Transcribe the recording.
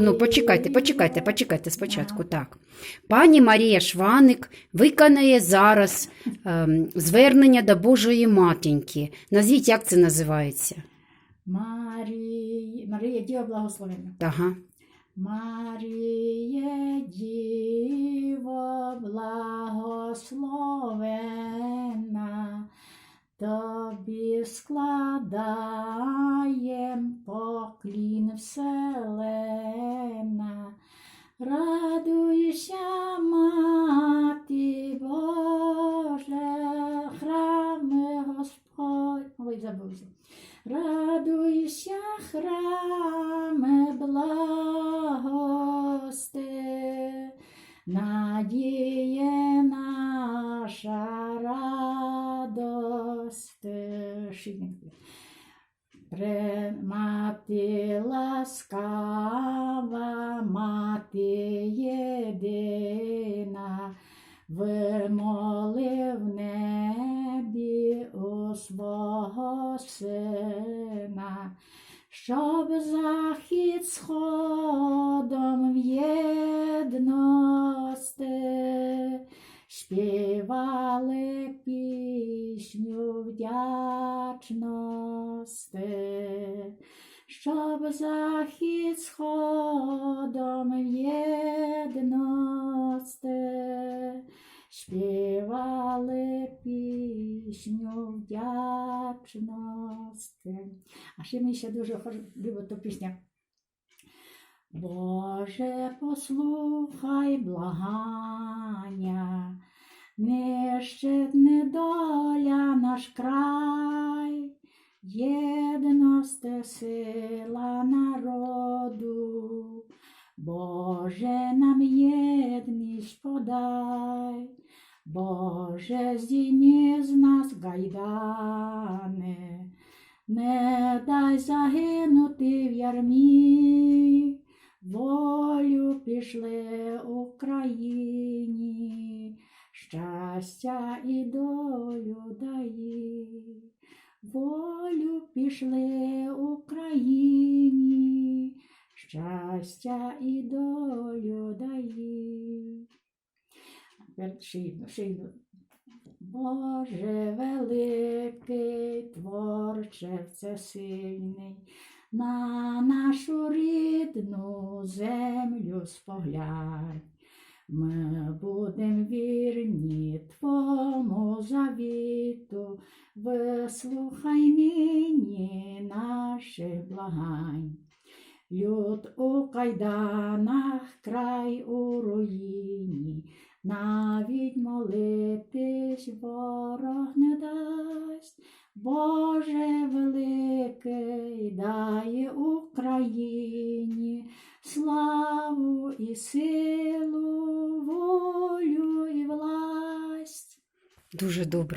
Ану, почекайте, почекайте, почекайте спочатку. Так. Пані Марія Шваник виконає зараз ем, звернення до Божої матіньки. Назвіть, як це називається? Марія, Марія Діва благословенна. Ага. Маріє Діво благословенна, тобі складаєм поклін вселена. Радуйся, мати Божа, храми Господь. Ой, забувся. Радуйся, храме благости, надіє наша радость. Шибінки. Мати ласкава, єдина, вимоли в небі у свого сина, щоб захід сходом в єдності співали пісню вдячності, щоб захід сходом в співали пісню вдячності. А ще мені ще дуже любить ту пісня. Боже, послухай благання, нищить недоля наш край, єдності сила народу, Боже, нам єдність подай, Боже, здійми з нас гайдани, не дай загинути в ярмі, волю пішли Україні, щастя і долю дай. Волю пішли Україні, щастя і долю дає. Шийно, шийно. Боже великий, творче всесильний, на нашу рідну землю споглянь. Ми будем вірні Твому завіту, вислухай нині наших благань. Люд у кайданах, край у руїні, навіть молитись ворог не дасть. Боже великий дає Україні славу і силу, волю і власть. Дуже добре.